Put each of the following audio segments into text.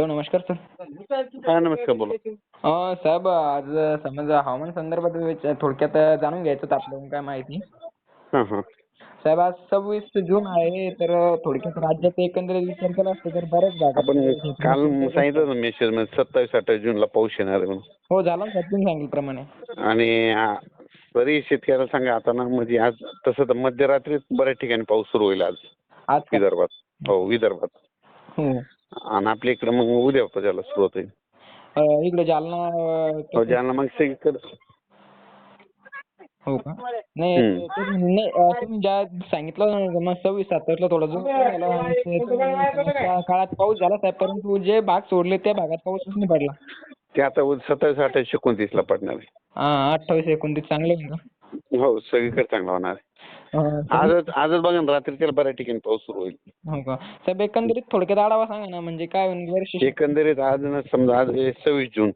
Hello नमस्कार sir. हा नमस्कार बोला. अं, साहेब आज समज हवामान संदर्भात थोडक्यात जाणून घ्यायचं होतं आपल्याकडून काय माहिती. हा हा. साहेब आज सव्वीस जून आहे तर थोडक्यात राज्यात एकंदरीत विचार केला असता तर बऱ्याच भागात आपण काल सांगितलं. ना मेसेजमध्ये सत्तावीस अठ्ठावीस जूनला पाऊस येणार आहे म्हणून. हो झाला ना साहेब तुम्ही सांगितल्याप्रमाणे. आणि आ, तरी शेतकऱ्याला सांगा आता ना म्हणजे आज तसं तर मध्यरात्रीत बऱ्याच ठिकाणी पाऊस सुरू होईल आज. आज का? विदर्भात. हो विदर्भात. हो. आणि आपल्या इकडे मग उद्या त्याला सुरुवात होईल. अं, इकडे जालना अं, हो ज्यांना मग सगळीकडे हो का? नाही हम्म. म्हणजे नाही अं, तुम्ही ज्या सांगितलं ना मग सव्वीस सत्तावीसला थोडा जो तुम्ही त्या काळात पाऊस झाला साहेब परंतु जे भाग सोडले त्या भागात पाऊसच नाही पडला. ते आता सत्तावीस अठ्ठावीस एकोणतीसला पडणार आहे. हा अठ्ठावीस एकोणतीस चांगले होईल का हो सगळीकडे चांगला होणार आहे. आजच आजच बघा ना रात्री त्याला बऱ्याच ठिकाणी पाऊस सुरू होईल. हो का? साहेब एकंदरीत थोडक्यात आढावा सांगा ना म्हणजे काय होईल वर्ष एकंदरीत आज ना समजा आज सव्वीस जून.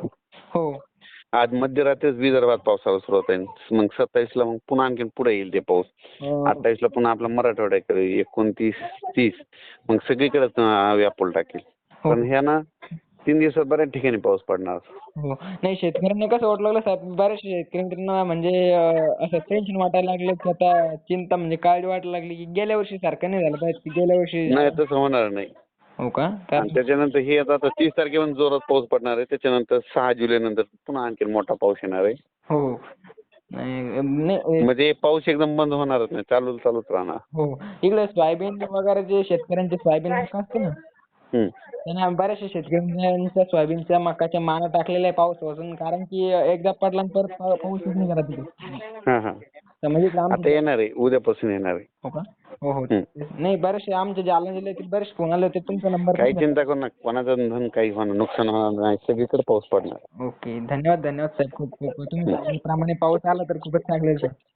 हो. आज मध्यरात्रीच विदर्भात पावसाला सुरुवात आहे मग सत्तावीसला मग पुन्हा आणखीन पुढे येईल ते पाऊस. अं, अठ्ठावीसला पुन्हा आपला मराठवाड्याकडे एकोणतीस तीस. मग सगळीकडे व्यापून टाकेल. हो. पण ह्या ना तीन दिवसात बऱ्याच ठिकाणी पाऊस पडणार. हो. नाही शेतकऱ्यांना कसं वाटू लागलं साहेब? बऱ्याचशा शेतकऱ्यांना म्हणजे अं, असं टेन्शन वाटायला लागलं की आता चिंता म्हणजे काळजी वाटायला लागली की गेल्या वर्षी सारखं नाही झालं पाहिजे की गेल्या वर्षी नाही तसं होणार नाही. हो का? कारण त्याच्यानंतर हे आता आता तीस तारखेपर्यंत जोरात पाऊस पडणार आहे त्याच्यानंतर सहा जुलै नंतर पुन्हा आणखीन मोठा पाऊस येणार आहे. हो. नाही नाही म्हणजे पाऊस एकदम बंद होणारच नाही चालू चालूच राहणार. हो. इकडे सोयाबीन वगैरे जे शेतकऱ्यांचे सोयाबीन मका असते ना. त्यांना बऱ्याचशा शेतकऱ्यांच्या सोयाबीनच्या मकाच्या माना टाकलेल्या आहे पावसापासून कारण की एकदा पडला आणि परत पा- पाऊसच नाही करत तिथे हा हा. तर म्हणजे इकडे आता आमच्या येणार आहे उद्यापासून येणार आहे. हो का? हो हो. नाही बरेचसे आमच्या जालना जिल्ह्यातील बरेचसे फोन आले होते तुमचा नंबर काही चिंता करू नका कोणाचं धन काही होणार नुकसान होणार नाही सगळीकडे पाऊस पडणार. ओके धन्यवाद धन्यवाद साहेब. खूप खूप. तुम्ही सांगितल्याप्रमाणे पाऊस आला तर खूपच चांगलं आहे साहेब